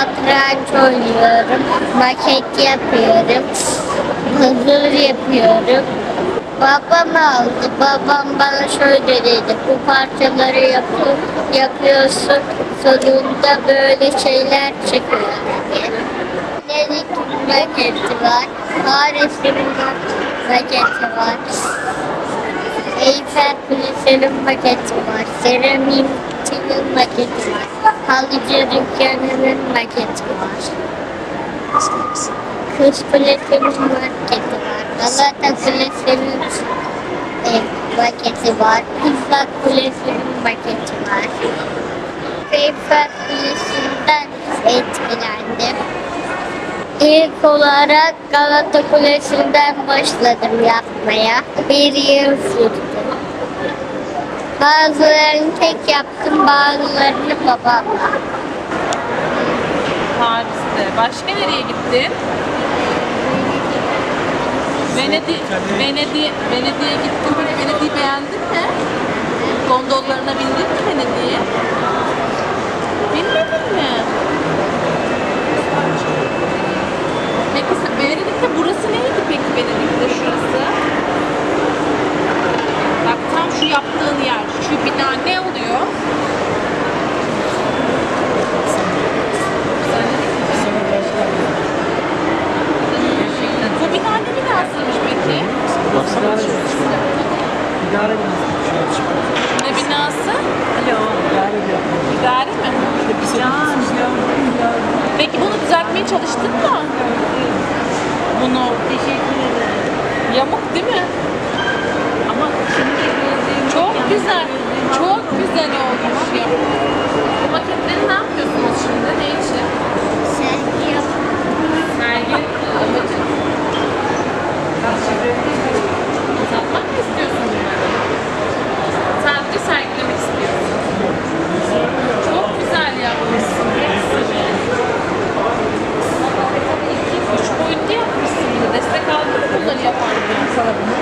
Satranç oynuyorum. Maket yapıyorum. Puzzle yapıyorum. Babam aldı. Babam bana şöyle dedi. Bu parçaları yapı, yapıyorsun. Sonunda böyle şeyler çıkıyor dedi. Dedik maketi var. Paris'in maketi var. Eyfel Kulesi'nin maketi var. Seramikçinin maketi var. Halıcı dükkanının maketi var. Kız Kulesi'nin maketi var. Galata Kulesi'nin e, maketi var. Kızlar Kulesi'nin maketi var. Eyfel Kulesi'nden etkilendim. İlk olarak Galata Kulesi'nden başladım yapmaya. Bir yıl sürdü. Bazılarını tek yaptım, bazılarını babamla. Paris'te. Başka nereye gittin? Venedik, Venedik, Venedik'e gittin? Venedik'i beğendin mi? Gondollarına bindin mi Venedik'e? Binmedin Baksana. İdare Ne binası? Alo. İdare ediyor. İdare mi? Peki bunu düzeltmeye çalıştın mı? Bunu. Teşekkür ederim. Yamuk değil mi? Ama şimdi çok güzel. Çok güzel olmuş Gracias.